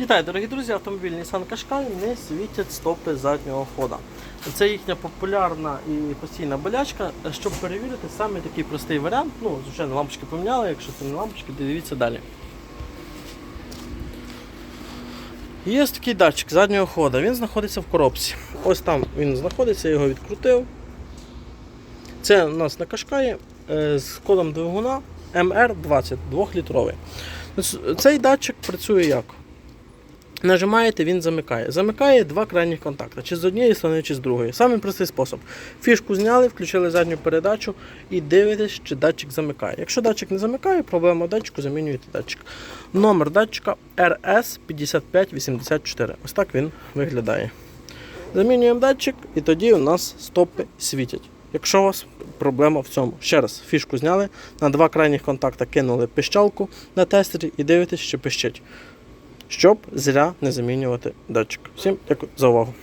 Вітаю, дорогі друзі, автомобіль Nissan Qashqai не світять стопи заднього хода. Це їхня популярна і постійна болячка. Щоб перевірити саме такий простий варіант. Ну, звичайно, лампочки поміняли, якщо це не лампочки, дивіться далі. Є такий датчик заднього хода, він знаходиться в коробці. Ось там він знаходиться, я його відкрутив. Це у нас на Кашкаї е, з кодом двигуна MR20 2-літровий. Цей датчик працює як? Нажимаєте, він замикає. Замикає два крайніх контакти, чи з однієї сторони, чи з другої. Самий простий спосіб. Фішку зняли, включили задню передачу і дивитесь, чи датчик замикає. Якщо датчик не замикає, проблема датчику, замінюєте датчик. Номер датчика RS5584. Ось так він виглядає. Замінюємо датчик і тоді у нас стопи світять. Якщо у вас проблема в цьому. Ще раз, фішку зняли, на два крайніх контакти кинули пищалку на тестері і дивитесь, чи пищить. Щоб зря не замінювати датчик. Всім дякую за увагу.